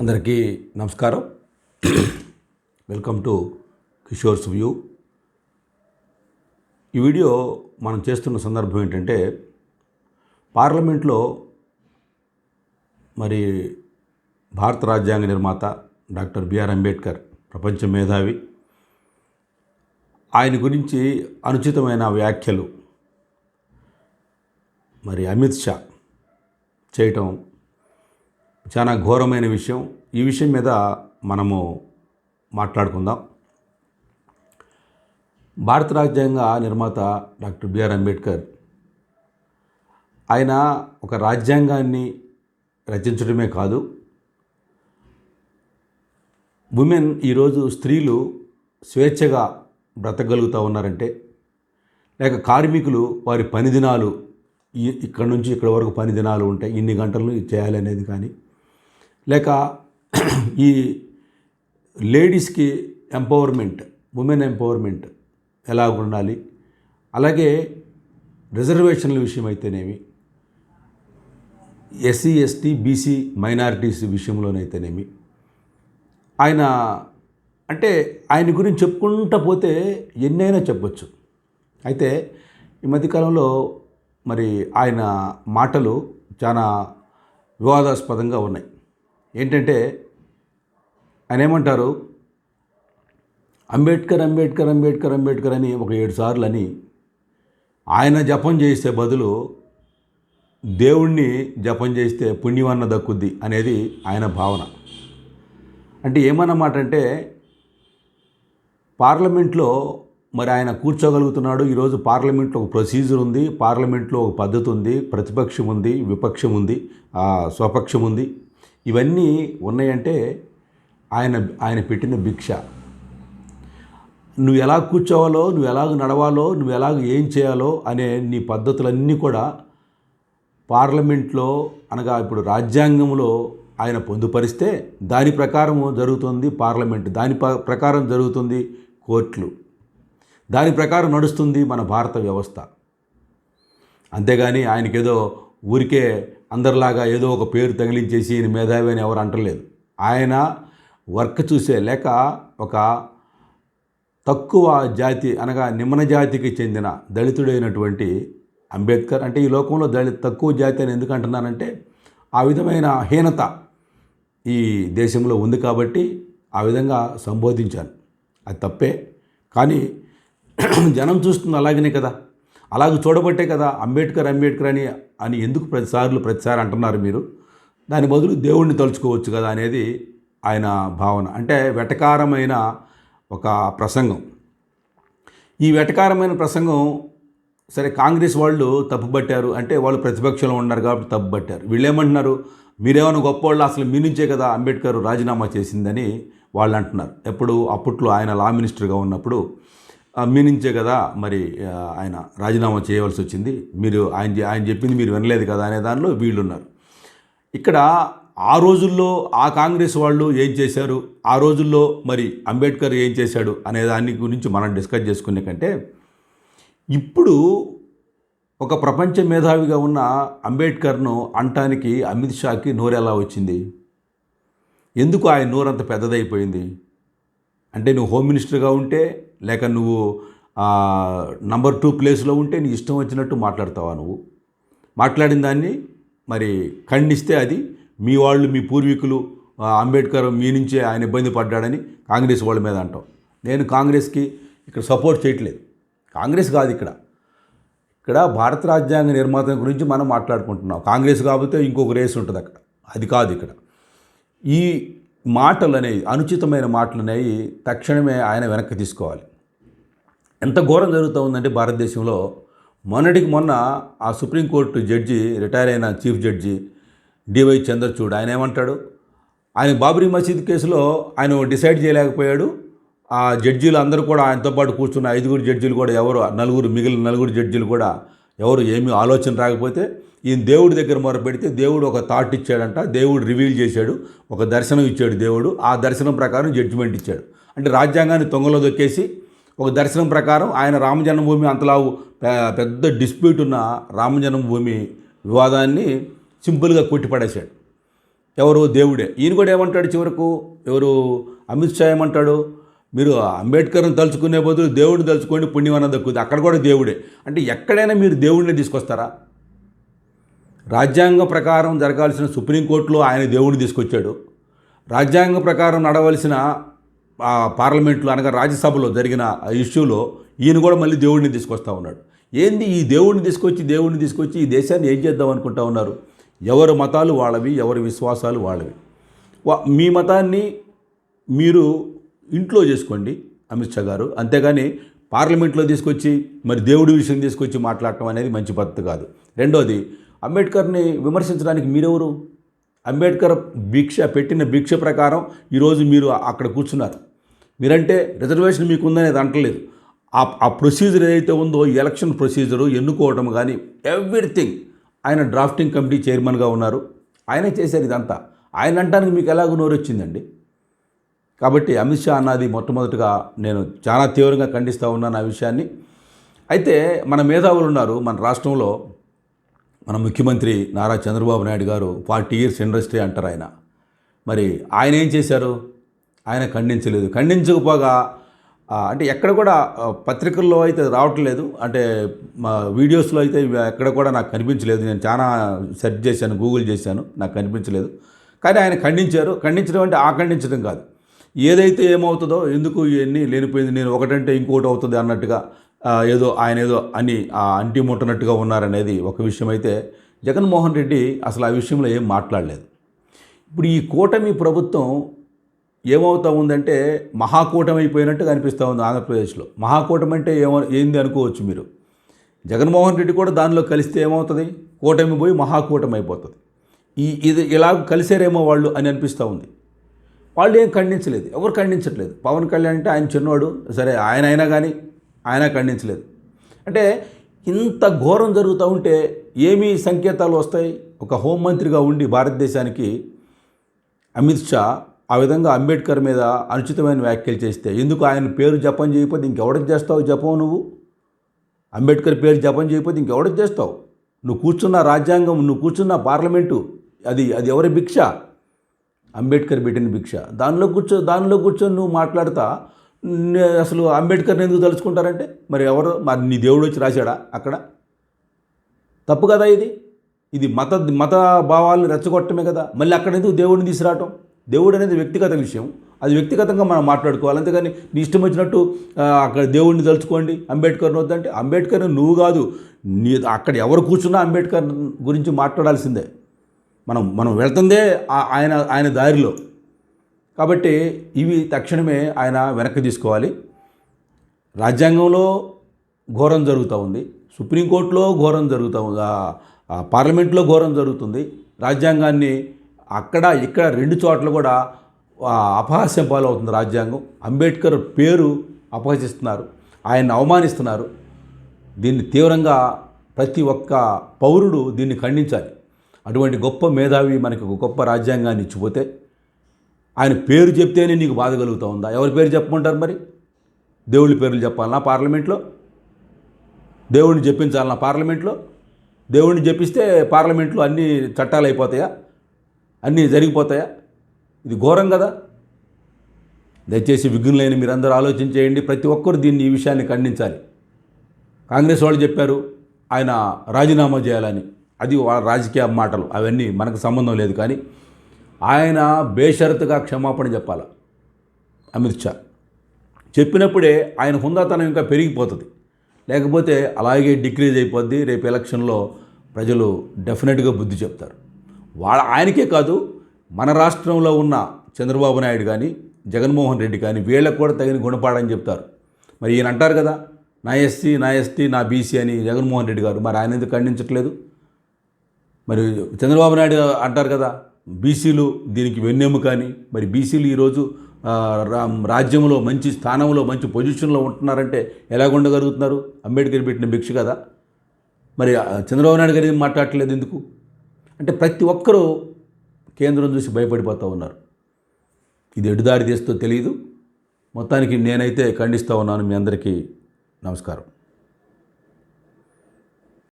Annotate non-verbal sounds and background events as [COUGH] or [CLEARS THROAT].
అందరికీ నమస్కారం. Welcome to Kishore's view ఈ వీడియో మనం చేస్తున్న సందర్భం ఏంటంటే పార్లమెంట్లో మరి భారత రాజ్యాంగ నిర్మాత డాక్టర్ బిఆర్ అంబేద్కర్ ప్రపంచ మేధావి. ఆయన గురించి అనుచితమైన వ్యాఖ్యలు మరి అమిత్ షా చేయటం చాలా ఘోరమైన విషయం. ఈ విషయం మీద మనము మాట్లాడుకుందాం. భారత రాజ్యాంగ నిర్మాత డాక్టర్ బిఆర్ అంబేద్కర్ ఆయన ఒక రాజ్యాంగాన్ని రచించడమే కాదు ఉమెన్ ఈరోజు స్త్రీలు స్వేచ్ఛగా బ్రతకగలుగుతూ ఉన్నారంటే లేక కార్మికులు వారి పని దినాలు ఇక్కడ నుంచి ఇక్కడ వరకు పని దినాలు ఉంటాయి ఇన్ని గంటలు చేయాలి అనేది కానీ లేక ఈ లేడీస్కి ఎంపవర్మెంట్ ఉమెన్ ఎంపవర్మెంట్ ఎలా ఉండాలి అలాగే రిజర్వేషన్ల విషయం అయితేనేమి ఎస్సీ ఎస్టీ బీసీ మైనారిటీస్ విషయంలోనైతేనేమి? ఆయన అంటే ఆయన గురించి చెప్పుకుంటా పోతే ఎన్నైనా చెప్పొచ్చు. అయితే ఈ మధ్యకాలంలో మరి ఆయన మాటలు చాలా వివాదాస్పదంగా ఉన్నాయి. ఏంటంటే ఆయన ఏమంటారు? అంబేద్కర్ అంబేద్కర్ అంబేద్కర్ అంబేద్కర్ అని ఒక ఏడు సార్లు అని ఆయన జపం చేసే బదులు దేవుణ్ణి జపం చేస్తే పుణ్యమన్న దక్కుద్ది అనేది ఆయన భావన. అంటే ఏమన్నమాట అంటే పార్లమెంట్లో మరి ఆయన కూర్చోగలుగుతున్నాడు. ఈరోజు పార్లమెంట్లో ఒక ప్రొసీజర్ ఉంది పార్లమెంట్లో ఒక పద్ధతి ఉంది ప్రతిపక్షం ఉంది విపక్షం ఉంది స్వపక్షం ఉంది. ఇవన్నీ ఉన్నాయంటే ఆయన ఆయన పెట్టిన భిక్ష. నువ్వు ఎలా కూర్చోవాలో నువ్వు ఎలాగ నడవాలో నువ్వు ఎలాగ ఏం చేయాలో అనే నీ పద్ధతులన్నీ కూడా పార్లమెంట్లో అనగా ఇప్పుడు రాజ్యాంగంలో ఆయన పొందుపరిస్తే దాని ప్రకారం జరుగుతుంది పార్లమెంట్ దాని ప్రకారం జరుగుతుంది కోర్టులు. దాని ప్రకారం నడుస్తుంది మన భారత వ్యవస్థ. అంతేగాని ఆయనకేదో ఊరికే అందరిలాగా ఏదో ఒక పేరు తగిలించేసి ఈయన మేధావి అని ఎవరు అంటలేదు. ఆయన వర్క్ చూసే లేక ఒక తక్కువ జాతి అనగా నిమ్మన జాతికి చెందిన దళితుడైనటువంటి అంబేద్కర్ అంటే ఈ లోకంలో దళిత తక్కువ జాతి అని ఎందుకు అంటున్నానంటే ఆ విధమైన హీనత ఈ దేశంలో ఉంది కాబట్టి ఆ విధంగా సంబోధించాను. అది తప్పే. కానీ [CLEARS THROAT] జనం చూస్తుంది అలాగనే కదా. అలాగ చూడబట్టే కదా అంబేద్కర్ అంబేద్కర్ అని అని ఎందుకు ప్రతిసార్లు ప్రతిసారి అంటున్నారు మీరు? దాని బదులు దేవుణ్ణి తలుచుకోవచ్చు కదా అనేది ఆయన భావన. అంటే వెటకారమైన ఒక ప్రసంగం. ఈ వెటకారమైన ప్రసంగం సరే కాంగ్రెస్ వాళ్ళు తప్పుబట్టారు. అంటే వాళ్ళు ప్రతిపక్షంలో ఉన్నారు కాబట్టి తప్పుబట్టారు. వీళ్ళు ఏమంటున్నారు మీరేమైనా గొప్పవాళ్ళు అసలు మీ నుంచే కదా అంబేద్కర్ రాజీనామా చేసిందని వాళ్ళు అంటున్నారు. ఎప్పుడు అప్పట్లో ఆయన లా మినిస్టర్గా ఉన్నప్పుడు మీ నుంచే కదా మరి ఆయన రాజీనామా చేయవలసి వచ్చింది. మీరు ఆయన ఆయన చెప్పింది మీరు వినలేదు కదా అనే దానిలో వీళ్ళు ఉన్నారు ఇక్కడ ఆ రోజుల్లో ఆ కాంగ్రెస్ వాళ్ళు ఏం చేశారు? ఆ రోజుల్లో మరి అంబేద్కర్ ఏం చేశాడు? అనే దాని గురించి మనం డిస్కస్ చేసుకునే కంటే ఇప్పుడు ఒక ప్రపంచ మేధావిగా ఉన్న అంబేద్కర్ను అంటానికి అమిత్ షాకి నోరు ఎలా వచ్చింది? ఎందుకు ఆయన నోరంత పెద్దదైపోయింది? అంటే నువ్వు హోమ్ మినిస్టర్గా ఉంటే లేక నువ్వు నంబర్ టూ ప్లేస్లో ఉంటే నీ ఇష్టం వచ్చినట్టు మాట్లాడతావా నువ్వు? మాట్లాడిన దాన్ని మరి ఖండిస్తే అది మీ వాళ్ళు మీ పూర్వీకులు అంబేద్కర్ మీ నుంచే ఆయన ఇబ్బంది పడ్డాడని కాంగ్రెస్ వాళ్ళ మీద అంటాం. నేను కాంగ్రెస్కి ఇక్కడ సపోర్ట్ చేయట్లేదు. కాంగ్రెస్ కాదు ఇక్కడ. ఇక్కడ భారత రాజ్యాంగ నిర్మాత గురించి మనం మాట్లాడుకుంటున్నాం. కాంగ్రెస్ కాకపోతే ఇంకొక రేస్ ఉంటుంది అక్కడ. అది కాదు ఇక్కడ. ఈ మాటలు అనేవి అనుచితమైన మాటలు అనేవి తక్షణమే ఆయన వెనక్కి తీసుకోవాలి. ఎంత ఘోరం జరుగుతూ ఉందంటే భారతదేశంలో మొన్నటికి మొన్న ఆ సుప్రీంకోర్టు జడ్జి రిటైర్ అయిన చీఫ్ జడ్జి డివై చంద్రచూడ్ ఆయన ఏమంటాడు? ఆయన బాబ్రీ మసీద్ కేసులో ఆయన డిసైడ్ చేయలేకపోయాడు. ఆ జడ్జీలు అందరూ కూడా ఆయనతో పాటు కూర్చున్న ఐదుగురు జడ్జీలు కూడా ఎవరు నలుగురు మిగిలిన నలుగురు జడ్జీలు కూడా ఎవరు ఏమీ ఆలోచన రాకపోతే ఈయన దేవుడి దగ్గర మొరపెడితే దేవుడు ఒక థాట్ ఇచ్చాడంట దేవుడు రివీల్ చేశాడు ఒక దర్శనం ఇచ్చాడు దేవుడు ఆ దర్శనం ప్రకారం జడ్జిమెంట్ ఇచ్చాడు. అంటే రాజ్యాంగాన్ని తొంగలో దొక్కేసి ఒక దర్శనం ప్రకారం ఆయన రామజన్మభూమి అంతలా పెద్ద డిస్ప్యూట్ ఉన్న రామజన్మభూమి వివాదాన్ని సింపుల్గా కొట్టిపడేశాడు. ఎవరు? దేవుడే. ఈయన కూడా ఏమంటాడు చివరకు? ఎవరు? అమిత్ షా ఏమంటాడు? మీరు అంబేద్కర్ని తలుచుకునే బదులు దేవుడిని తలుచుకోండి పుణ్యం అన్నది దక్కుతుంది అక్కడ కూడా దేవుడే. అంటే ఎక్కడైనా మీరు దేవుడిని తీసుకొస్తారా? రాజ్యాంగం ప్రకారం జరగాల్సిన సుప్రీంకోర్టులో ఆయన దేవుడిని తీసుకొచ్చాడు. రాజ్యాంగం ప్రకారం నడవలసిన పార్లమెంట్లో అనగా రాజ్యసభలో జరిగిన ఆ ఇష్యూలో ఈయన కూడా మళ్ళీ దేవుడిని తీసుకొస్తా ఉన్నాడు. ఏంది ఈ దేవుడిని తీసుకొచ్చి దేవుడిని తీసుకొచ్చి ఈ దేశాన్ని ఏం చేద్దాం అనుకుంటా ఉన్నారు? ఎవరి మతాలు వాళ్ళవి ఎవరి విశ్వాసాలు వాళ్ళవి? మీ మతాన్ని మీరు ఇంట్లో చేసుకోండి అమిత్ షా గారు. అంతేగాని పార్లమెంట్లో తీసుకొచ్చి మరి దేవుడి విషయం తీసుకొచ్చి మాట్లాడటం అనేది మంచి పద్ధతి కాదు. రెండోది అంబేద్కర్ని విమర్శించడానికి మీరెవరు? అంబేద్కర్ భిక్ష పెట్టిన భిక్ష ప్రకారం ఈరోజు మీరు అక్కడ కూర్చున్నారు. మీరంటే రిజర్వేషన్ మీకు ఉందనేది అంటలేదు. ఆ ఆ ప్రొసీజర్ ఏదైతే ఉందో ఎలక్షన్ ప్రొసీజరు ఎన్నుకోవడం కానీ ఎవ్రీథింగ్ ఆయన డ్రాఫ్టింగ్ కమిటీ చైర్మన్గా ఉన్నారు. ఆయనే చేశారు ఇదంతా. ఆయన అంటానికి మీకు ఎలాగో నోరొచ్చిందండి? కాబట్టి అమిత్ షా అన్నది మొట్టమొదటిగా నేను చాలా తీవ్రంగా ఖండిస్తూ ఉన్నాను ఆ విషయాన్ని. అయితే మన మేధావులు ఉన్నారు మన రాష్ట్రంలో. మన ముఖ్యమంత్రి నారా చంద్రబాబు నాయుడు గారు ఫార్టీ ఇయర్స్ ఇండస్ట్రీ అంటారు ఆయన. మరి ఆయన ఏం చేశారు? ఆయన ఖండించలేదు. ఖండించకపోగా అంటే ఎక్కడ కూడా పత్రికల్లో అయితే రావట్లేదు అంటే మా వీడియోస్లో అయితే ఎక్కడ కూడా నాకు కనిపించలేదు. నేను చాలా సెర్చ్ చేశాను గూగుల్ చేశాను నాకు కనిపించలేదు. కానీ ఆయన ఖండించారు. ఖండించడం అంటే ఆ ఖండించడం కాదు. ఏదైతే ఏమవుతుందో ఎందుకు ఇవన్నీ లేనిపోయింది నేను ఒకటంటే ఇంకోటి అవుతుంది అన్నట్టుగా ఏదో ఆయన ఏదో అని ఆ అంటి ముట్టనట్టుగా ఉన్నారనేది ఒక విషయం అయితే జగన్మోహన్ రెడ్డి అసలు ఆ విషయంలో ఏం మాట్లాడలేదు. ఇప్పుడు ఈ కూటమి ప్రభుత్వం ఏమవుతా ఉందంటే మహాకూటమి అయిపోయినట్టుగా అనిపిస్తూ ఉంది ఆంధ్రప్రదేశ్లో. మహాకూటమి అంటే ఏమో ఏంది అనుకోవచ్చు మీరు. జగన్మోహన్ రెడ్డి కూడా దానిలో కలిస్తే ఏమవుతుంది? కూటమి పోయి మహాకూటమి అయిపోతుంది ఈ ఇది ఇలా కలిసారేమో వాళ్ళు అని అనిపిస్తూ ఉంది. వాళ్ళు ఏం ఖండించలేదు. ఎవరు ఖండించట్లేదు? పవన్ కళ్యాణ్ అంటే ఆయన చిన్నవాడు సరే ఆయన అయినా కానీ ఆయన ఖండించలేదు. అంటే ఇంత ఘోరం జరుగుతూ ఉంటే ఏమి సంకేతాలు వస్తాయి? ఒక హోంమంత్రిగా ఉండి భారతదేశానికి అమిత్ షా ఆ విధంగా అంబేద్కర్ మీద అనుచితమైన వ్యాఖ్యలు చేస్తే ఎందుకు ఆయన పేరు జపం చేయకపోతే ఇంకెవడికి చేస్తావు జపం నువ్వు? అంబేద్కర్ పేరు జపం చేయకపోతే ఇంకెవడికి చేస్తావు? నువ్వు కూర్చున్న రాజ్యాంగం నువ్వు కూర్చున్న పార్లమెంటు అది అది ఎవరి భిక్ష? అంబేద్కర్ పెట్టిన భిక్ష. దానిలో కూర్చో దానిలో కూర్చొని నువ్వు మాట్లాడతా అసలు అంబేద్కర్ని ఎందుకు తలుచుకుంటారంటే? మరి ఎవరు? మరి నీ దేవుడు వచ్చి రాశాడా అక్కడ? తప్పు కదా ఇది? ఇది మత మత భావాలను రెచ్చగొట్టమే కదా. మళ్ళీ అక్కడ ఎందుకు దేవుడిని తీసుకురావటం? దేవుడు అనేది వ్యక్తిగత విషయం. అది వ్యక్తిగతంగా మనం మాట్లాడుకోవాలి. అంతేగాని నీ ఇష్టం వచ్చినట్టు అక్కడ దేవుడిని తలుచుకోండి అంబేద్కర్ని వద్దంటే అంబేద్కర్ నువ్వు కాదు. నీ అక్కడ ఎవరు కూర్చున్నా అంబేద్కర్ గురించి మాట్లాడాల్సిందే. మనం మనం వెళ్తుందే ఆయన ఆయన దారిలో. కాబట్టి ఇవి తక్షణమే ఆయన వెనక్కి తీసుకోవాలి. రాజ్యాంగంలో ఘోరం జరుగుతూ ఉంది. సుప్రీంకోర్టులో ఘోరం జరుగుతూ ఉంది. పార్లమెంట్లో ఘోరం జరుగుతుంది. రాజ్యాంగాన్ని అక్కడ ఇక్కడ రెండు చోట్ల కూడా అపహాస్యం పాలవుతుంది రాజ్యాంగం. అంబేద్కర్ పేరు అపహసిస్తున్నారు. ఆయన్ని అవమానిస్తున్నారు. దీన్ని తీవ్రంగా ప్రతి ఒక్క పౌరుడు దీన్ని ఖండించాలి. అటువంటి గొప్ప మేధావి మనకి ఒక గొప్ప రాజ్యాంగాన్ని ఇచ్చిపోతే ఆయన పేరు చెప్తేనే నీకు బాధ కలుగుతూ ఉందా? ఎవరి పేరు చెప్పమంటారు మరి? దేవుళ్ళ పేర్లు చెప్పాలనా పార్లమెంట్లో? దేవుడిని చెప్పించాలనా పార్లమెంట్లో? దేవుడిని చెప్పిస్తే పార్లమెంట్లో అన్ని చట్టాలు అయిపోతాయా? అన్నీ జరిగిపోతాయా? ఇది ఘోరం కదా. దయచేసి విఘ్నులైన మీరందరూ ఆలోచించేయండి ప్రతి ఒక్కరు దీన్ని ఈ విషయాన్ని ఖండించాలి. కాంగ్రెస్ వాళ్ళు చెప్పారు ఆయన రాజీనామా చేయాలని. అది వాళ్ళ రాజకీయ మాటలు. అవన్నీ మనకు సంబంధం లేదు కానీ ఆయన బేషరతుగా క్షమాపణ చెప్పాలి. అమిత్ షా. చెప్పినప్పుడే ఆయన హుందాతనం ఇంకా పెరిగిపోతుంది. లేకపోతే అలాగే డిక్రీజ్ అయిపోద్ది. రేపు ఎలక్షన్లో ప్రజలు డెఫినెట్గా బుద్ధి చెప్తారు. వాళ్ళ ఆయనకే కాదు మన రాష్ట్రంలో ఉన్న చంద్రబాబు నాయుడు కానీ జగన్మోహన్ రెడ్డి కానీ వీళ్ళకు కూడా తగిన గుణపాఠం చెప్తారు. మరి ఈయన అంటారు కదా నా ఎస్సీ నా ఎస్టీ నా బీసీ అని జగన్మోహన్ రెడ్డి గారు. మరి ఆయన ఎందుకు ఖండించట్లేదు? మరి చంద్రబాబు నాయుడు అంటారు కదా బీసీలు దీనికి వెన్నెము కానీ మరి బీసీలు ఈరోజు రా- రాజ్యంలో మంచి స్థానంలో మంచి పొజిషన్లో ఉంటున్నారంటే ఎలాగుండగలుగుతున్నారు అంబేద్కర్ పెట్టిన భిక్ష కదా. మరి చంద్రబాబు నాయుడు గారు మాట్లాడట్లేదు ఎందుకు? అంటే ప్రతి ఒక్కరూ కేంద్రం చూసి భయపడిపోతూ ఉన్నారు. ఇది ఎడుదారి తీస్తో తెలియదు మొత్తానికి నేనైతే ఖండిస్తూ ఉన్నాను. మీ అందరికీ నమస్కారం.